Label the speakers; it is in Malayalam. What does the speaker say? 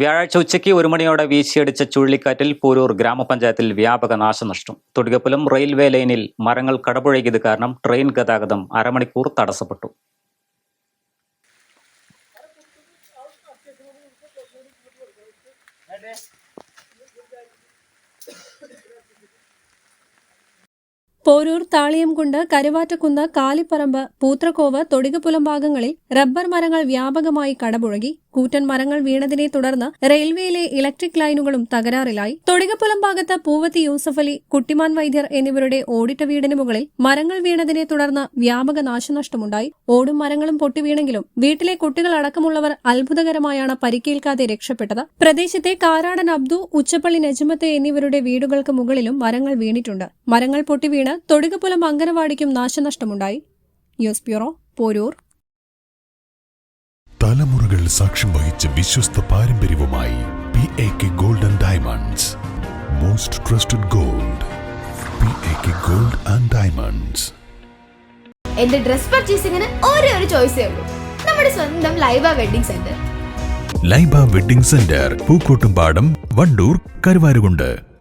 Speaker 1: വ്യാഴാഴ്ച ഉച്ചയ്ക്ക് ഒരു മണിയോടെ വീശിയടിച്ച ചുഴലിക്കാറ്റിൽ പൂരൂർ ഗ്രാമപഞ്ചായത്തിൽ വ്യാപക നാശനഷ്ടം. തൊടുകപ്പുലം റെയിൽവേ ലൈനിൽ മരങ്ങൾ കടപുഴകിയത് കാരണം ട്രെയിൻ ഗതാഗതം അരമണിക്കൂർ തടസ്സപ്പെട്ടു.
Speaker 2: പോരൂർ താളിയംകുണ്ട് കരുവാറ്റക്കുന്ന് കാലിപ്പറമ്പ് പൂത്രക്കോവ് തൊടികപ്പുലം ഭാഗങ്ങളിൽ റബ്ബർ മരങ്ങൾ വ്യാപകമായി കടപുഴകി. കൂറ്റൻ മരങ്ങൾ വീണതിനെ തുടർന്ന് റെയിൽവേയിലെ ഇലക്ട്രിക് ലൈനുകളും തകരാറിലായി. തൊടികപ്പുലം ഭാഗത്ത് പൂവത്തി യൂസഫലി കുട്ടിമാൻ വൈദ്യർ എന്നിവരുടെ ഓടിട്ട വീടിന് മുകളിൽ മരങ്ങൾ വീണതിനെ തുടർന്ന് വ്യാപക നാശനഷ്ടമുണ്ടായി. ഓടും മരങ്ങളും പൊട്ടിവീണെങ്കിലും വീട്ടിലെ കുട്ടികളടക്കമുള്ളവർ അത്ഭുതകരമായാണ് പരിക്കേൽക്കാതെ രക്ഷപ്പെട്ടത്. പ്രദേശത്തെ കാരാടൻ അബ്ദു ഉച്ചപ്പള്ളി നജ്മത്ത് എന്നിവരുടെ വീടുകൾക്ക് മുകളിലും മരങ്ങൾ വീണിട്ടുണ്ട്. മരങ്ങൾ പൊട്ടിവീണ് തൊടികപ്പുലം അങ്കനവാടിക്കും നാശനഷ്ടമുണ്ടായി. News bureau Porur.
Speaker 3: തലമുറകൾ സാക്ഷ്യം വഹിച്ച വിശ്വസ്ത പാരമ്പര്യവുമായി P A K gold and diamonds most trusted gold P A K gold and diamonds
Speaker 4: എന്റെ ഡ്രസ് പർച്ചേസിംഗിന് ഒരേ ഒരു ചോയ്സേ ഉള്ളൂ. നമ്മുടെ സ്വന്തം Laiba wedding centre
Speaker 3: Laiba wedding centre Pookkottumpadam Wandoor Karuvarakundu.